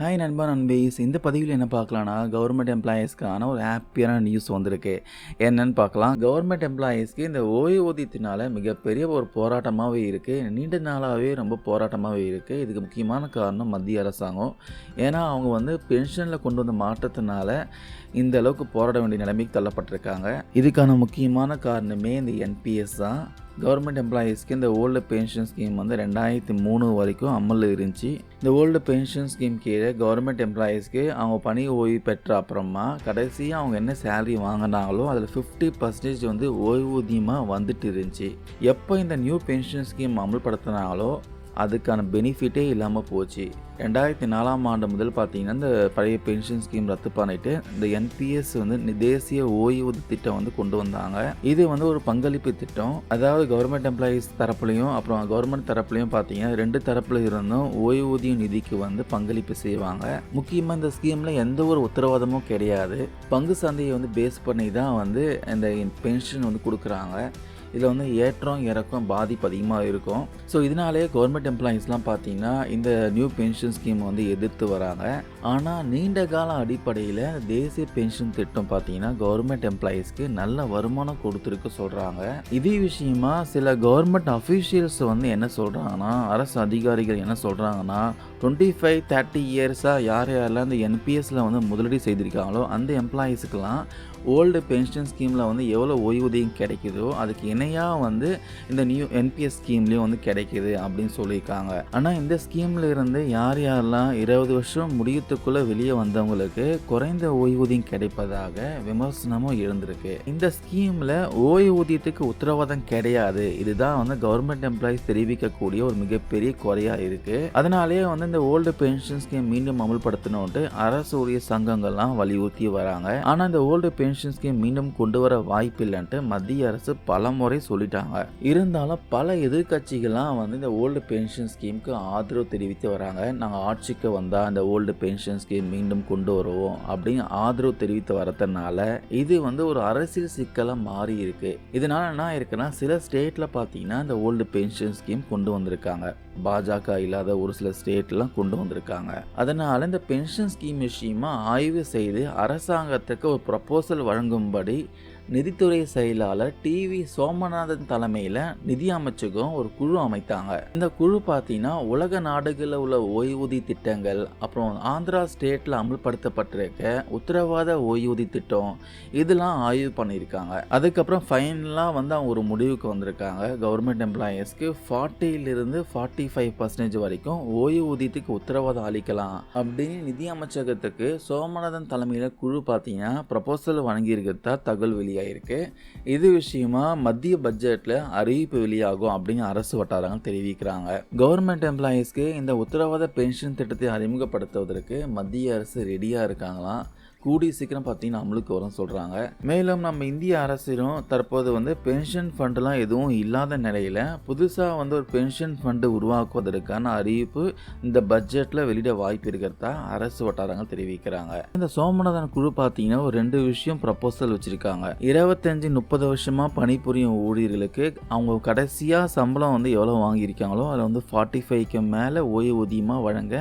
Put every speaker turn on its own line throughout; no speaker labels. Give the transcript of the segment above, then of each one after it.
Hi நண்பா நண்பீஸ் இந்த பதிவில் என்ன பார்க்கலாம்னா கவர்மெண்ட் எம்ப்ளாயீஸ்க்கான ஒரு ஹாப்பியான நியூஸ் வந்திருக்கு. என்னன்னு பார்க்கலாம். கவர்மெண்ட் எம்ப்ளாயீஸ்க்கு இந்த ஓய்வூதியத்தினால மிகப்பெரிய ஒரு போராட்டமாகவே இருக்குது நீண்ட நாளாகவே ரொம்ப போராட்டமாகவே இருக்குது இதுக்கு முக்கியமான காரணம் மத்திய அரசாங்கம். ஏன்னா அவங்க வந்து பென்ஷனில் கொண்டு வந்த மாற்றத்தினால இந்த அளவுக்கு போராட வேண்டிய நிலைமைக்கு தள்ளப்பட்டிருக்காங்க. இதுக்கான முக்கியமான காரணமே இந்த என்பிஎஸ் தான். கவர்மெண்ட் எம்ப்ளாயீஸ்க்கு இந்த ஓல்டு பென்ஷன் ஸ்கீம் வந்து ரெண்டாயிரத்தி மூணு வரைக்கும் அமலில் இருந்துச்சு. இந்த ஓல்டு பென்ஷன் ஸ்கீம் கீழே கவர்மெண்ட் எம்ப்ளாயீஸ்க்கு அவங்க பணி ஓய்வு பெற்ற அப்புறமா கடைசியாக அவங்க என்ன சேலரி வாங்கினாங்களோ அதில் ஃபிஃப்டி பர்சன்டேஜ் வந்து ஓய்வூதியமாக வந்துட்டு இருந்துச்சு. எப்போ இந்த நியூ பென்ஷன் ஸ்கீம் அமல்படுத்தினாங்களோ அதுக்கான பெனிஃபிட்டே இல்லாமல் போச்சு. ரெண்டாயிரத்தி நாலாம் ஆண்டு முதல் பார்த்தீங்கன்னா இந்த பழைய பென்ஷன் ஸ்கீம் ரத்து பண்ணிட்டு இந்த என்பிஎஸ் வந்து தேசிய ஓய்வூதிய திட்டம் வந்து கொண்டு வந்தாங்க. இது வந்து ஒரு பங்களிப்பு திட்டம். அதாவது கவர்மெண்ட் எம்ப்ளாயீஸ் தரப்புலையும் அப்புறம் கவர்மெண்ட் தரப்புலையும் பார்த்தீங்கன்னா ரெண்டு தரப்புல இருந்தும் ஓய்வூதிய நிதிக்கு வந்து பங்களிப்பு செய்வாங்க. முக்கியமாக இந்த ஸ்கீமில் எந்த ஒரு உத்தரவாதமும் கிடையாது. பங்கு சந்தையை வந்து பேஸ் பண்ணி தான் வந்து இந்த பென்ஷன் வந்து கொடுக்குறாங்க. இதில் வந்து ஏற்றம் இறக்கம் பாதிப்பு அதிகமாக இருக்கும். ஸோ இதனாலே கவர்மெண்ட் எம்ப்ளாயீஸ்லாம் பார்த்தீங்கன்னா இந்த நியூ பென்ஷன் ஸ்கீம் வந்து எதிர்த்து வராங்க. ஆனால் நீண்ட கால அடிப்படையில் தேசிய பென்ஷன் திட்டம் பார்த்தீங்கன்னா கவர்மெண்ட் எம்ப்ளாயீஸ்க்கு நல்ல வருமானம் கொடுத்துருக்கு சொல்கிறாங்க இதே விஷயமா சில கவர்மெண்ட் அஃபீஷியல்ஸ் வந்து என்ன சொல்கிறாங்கன்னா அரசு அதிகாரிகள் என்ன சொல்கிறாங்கன்னா டுவெண்ட்டி ஃபைவ் தேர்ட்டி இயர்ஸாக யார் யாரெல்லாம் இந்த என்பிஎஸ்சில் வந்து முதலீடு செய்திருக்காங்களோ அந்த எம்ப்ளாயீஸுக்கெல்லாம் ஓல்டு பென்ஷன் ஸ்கீமில் வந்து எவ்வளோ ஓய்வூதியம் கிடைக்குதோ அதுக்கு இணையாக வந்து இந்த நியூ என்பிஎஸ் ஸ்கீம்லேயும் வந்து கிடைக்குது அப்படின்னு சொல்லியிருக்காங்க. ஆனால் இந்த ஸ்கீமில் இருந்து யார் யாரெல்லாம் இருபது வருஷம் முடியத்துக்குள்ளே வெளியே வந்தவங்களுக்கு குறைந்த ஓய்வூதியம் கிடைப்பதாக விமர்சனமும் இருந்திருக்கு இந்த ஸ்கீமில் ஓய்வூதியத்துக்கு உத்தரவாதம் கிடையாது. இதுதான் வந்து கவர்மெண்ட் எம்ப்ளாயிஸ் தெரிவிக்கக்கூடிய ஒரு மிகப்பெரிய குறையாக இருக்குது அதனாலேயே வந்து இந்த ஓல்டு பென்ஷன் ஸ்கீம் மீண்டும் அமல்படுத்தணும்ட்டு அரசு ஊழிய சங்கங்கள்லாம் வலியுறுத்தி வராங்க. ஆனால் இந்த ஓல்டு பென்ஷன் ஸ்கீம் மீண்டும் கொண்டு வர வாய்ப்பு இல்லைன்ட்டு மத்திய அரசு பல முறை சொல்லிட்டாங்க. இருந்தாலும் பல எதிர்க்கட்சிகள்லாம் வந்து இந்த ஓல்டு பென்ஷன் ஸ்கீமுக்கு ஆதரவு தெரிவித்து வராங்க. நாங்கள் ஆட்சிக்கு வந்தால் இந்த ஓல்டு பென்ஷன் ஸ்கீம் மீண்டும் கொண்டு வருவோம் அப்படின்னு ஆதரவு தெரிவித்து வரதுனால இது வந்து ஒரு அரசியல் சிக்கலாக மாறி இருக்கு. இதனால என்ன இருக்குன்னா சில ஸ்டேட்டில் பார்த்தீங்கன்னா இந்த ஓல்டு பென்ஷன் ஸ்கீம் கொண்டு வந்திருக்காங்க. பாஜக இல்லாத ஒரு சில ஸ்டேட்லாம் கொண்டு வந்திருக்காங்க. அதனால் இந்த பென்ஷன் ஸ்கீம் விஷயமா ஆய்வு செய்து அரசாங்கத்துக்கு ஒரு ப்ரப்போசல் வழங்கும்படி நிதித்துறை செயலாளர் டிவி சோமநாதன் தலைமையில் நிதி அமைச்சகம் ஒரு குழு அமைத்தாங்க. இந்த குழு பார்த்தீங்கன்னா உலக நாடுகளில் உள்ள ஓய்வூதிய திட்டங்கள் அப்புறம் ஆந்திரா ஸ்டேட்டில் அமல்படுத்தப்பட்டிருக்க உத்தரவாத ஓய்வூதிய திட்டம் இதெல்லாம் ஆய்வு பண்ணியிருக்காங்க. அதுக்கப்புறம் ஃபைனலாக வந்து அவங்க ஒரு முடிவுக்கு வந்திருக்காங்க. கவர்மெண்ட் எம்ப்ளாயீஸ்க்கு ஃபார்ட்டியிலிருந்து ஃபார்ட்டி ஃபைவ் பர்சன்டேஜ் வரைக்கும் ஓய்வூதியத்துக்கு உத்தரவாதம் அளிக்கலாம் அப்படின்னு நிதி அமைச்சகத்துக்கு சோமநாதன் தலைமையில் குழு பார்த்தீங்கன்னா ப்ரப்போசல் வழங்கியிருக்கிறதா தகவல் வெளியாயிருக்கு இது விஷயமா மத்திய பட்ஜெட்டில் அறிவிப்பு வெளியாகும் அப்படின்னு அரசு வட்டாரங்கள் தெரிவிக்கிறாங்க. கவர்மெண்ட் எம்ப்ளாயீஸ்க்கு இந்த உத்தரவாத பென்ஷன் திட்டத்தை அறிமுகப்படுத்துவதற்கு மத்திய அரசு ரெடியாக இருக்காங்களாம். கூடிய சீக்கிரம் பார்த்தீங்கன்னா அமலுக்கு வரும் சொல்கிறாங்க மேலும் நம்ம இந்திய அரசிலும் தற்போது வந்து பென்ஷன் ஃபண்டெலாம் எதுவும் இல்லாத நிலையில் புதுசாக வந்து ஒரு பென்ஷன் ஃபண்டு உருவாக்குவதற்கான அறிவிப்பு இந்த பட்ஜெட்டில் வெளியிட வாய்ப்பு இருக்கிறதா அரசு வட்டாரங்கள் தெரிவிக்கிறாங்க. இந்த சோமநாதன் குழு பார்த்தீங்கன்னா ஒரு ரெண்டு விஷயம் ப்ரப்போசல் வச்சுருக்காங்க. இருபத்தஞ்சி முப்பது வருஷமாக பணிபுரியும் ஊழியர்களுக்கு அவங்க கடைசியாக சம்பளம் வந்து எவ்வளோ வாங்கியிருக்காங்களோ அதில் வந்து ஃபார்ட்டி ஃபைவ்க்கு மேலே ஓய்வூதியமாக வழங்க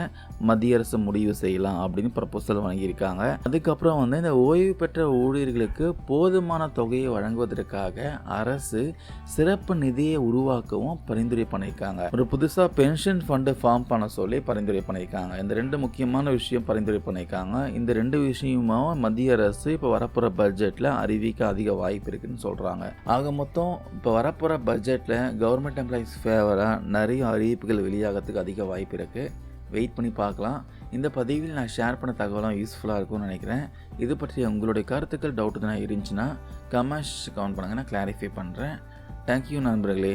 மத்திய அரசு முடிவு செய்யலாம் அப்படின்னு ப்ரப்போசல் வழங்கியிருக்காங்க. அதுக்கப்புறம் வந்து இந்த ஓய்வு பெற்ற ஊழியர்களுக்கு போதுமான தொகையை வழங்குவதற்காக அரசு சிறப்பு நிதியை உருவாக்கவும் பரிந்துரை பண்ணியிருக்காங்க. ஒரு புதுசாக பென்ஷன் ஃபண்டு ஃபார்ம் பண்ண சொல்லி பரிந்துரை பண்ணியிருக்காங்க. இந்த ரெண்டு முக்கியமான விஷயம் பரிந்துரை பண்ணியிருக்காங்க. இந்த ரெண்டு விஷயமும் மத்திய அரசு இப்போ வரப்போகிற பட்ஜெட்டில் அறிவிக்க அதிக வாய்ப்பு இருக்குன்னு சொல்கிறாங்க ஆக மொத்தம் இப்போ வரப்போகிற பட்ஜெட்டில் கவர்மெண்ட் எம்ப்ளாயிஸ் ஃபேவராக நிறைய அறிவிப்புகள் வெளியாகிறதுக்கு அதிக வாய்ப்பு இருக்குது வெயிட் பண்ணி பார்க்கலாம். இந்த பதிவில் நான் ஷேர் பண்ண தகவலாம் யூஸ்ஃபுல்லாக இருக்கும்னு நினைக்கிறேன். இது பற்றி உங்களுடைய கருத்துக்கள் டவுட் எதுனா இருந்துச்சுன்னா கமெண்ட்ஸ் கவுண்ட் பண்ணுங்கள் நான் கிளாரிஃபை பண்ணுறேன் தேங்க்யூ நண்பர்களே.